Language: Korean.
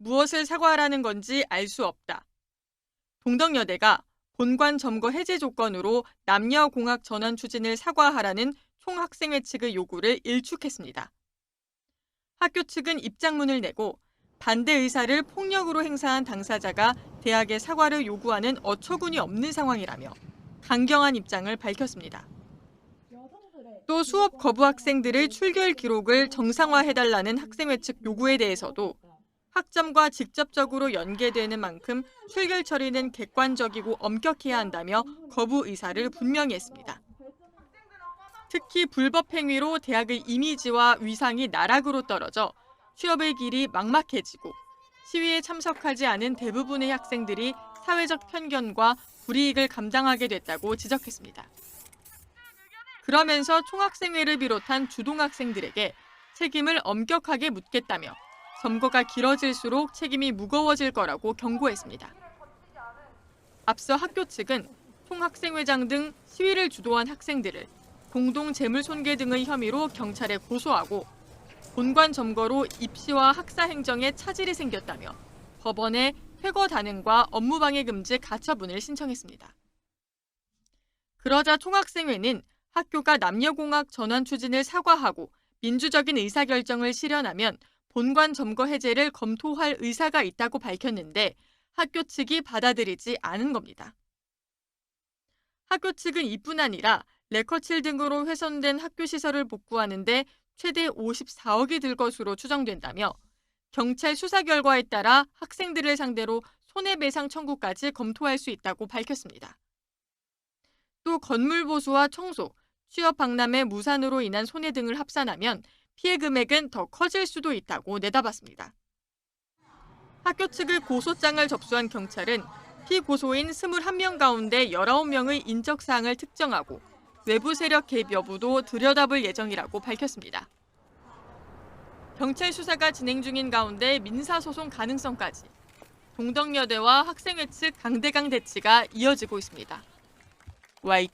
무엇을 사과하라는 건지 알 수 없다. 동덕여대가 본관 점거 해제 조건으로 남녀 공학 전환 추진을 사과하라는 총학생회 측의 요구를 일축했습니다. 학교 측은 입장문을 내고 반대 의사를 폭력으로 행사한 당사자가 대학에 사과를 요구하는 어처구니 없는 상황이라며 강경한 입장을 밝혔습니다. 또 수업 거부 학생들의 출결 기록을 정상화해달라는 학생회 측 요구에 대해서도 학점과 직접적으로 연계되는 만큼 출결 처리는 객관적이고 엄격해야 한다며 거부 의사를 분명히 했습니다. 특히 불법 행위로 대학의 이미지와 위상이 나락으로 떨어져 취업의 길이 막막해지고 시위에 참석하지 않은 대부분의 학생들이 사회적 편견과 불이익을 감당하게 됐다고 지적했습니다. 그러면서 총학생회를 비롯한 주동학생들에게 책임을 엄격하게 묻겠다며 점거가 길어질수록 책임이 무거워질 거라고 경고했습니다. 앞서 학교 측은 총학생회장 등 시위를 주도한 학생들을 공동 재물 손괴 등의 혐의로 경찰에 고소하고 본관 점거로 입시와 학사 행정에 차질이 생겼다며 법원에 퇴거 단행과 업무방해 금지 가처분을 신청했습니다. 그러자 총학생회는 학교가 남녀공학 전환 추진을 사과하고 민주적인 의사결정을 실현하면 본관 점거 해제를 검토할 의사가 있다고 밝혔는데 학교 측이 받아들이지 않은 겁니다. 학교 측은 이뿐 아니라 레커칠 등으로 훼손된 학교 시설을 복구하는데 최대 54억이 들 것으로 추정된다며 경찰 수사 결과에 따라 학생들을 상대로 손해배상 청구까지 검토할 수 있다고 밝혔습니다. 또 건물 보수와 청소, 취업 박람회 무산으로 인한 손해 등을 합산하면 피해 금액은 더 커질 수도 있다고 내다봤습니다. 학교 측의 고소장을 접수한 경찰은 피고소인 21명 가운데 19명의 인적사항을 특정하고 외부 세력 개입 여부도 들여다볼 예정이라고 밝혔습니다. 경찰 수사가 진행 중인 가운데 민사소송 가능성까지 동덕여대와 학생회 측 강대강 대치가 이어지고 있습니다. YT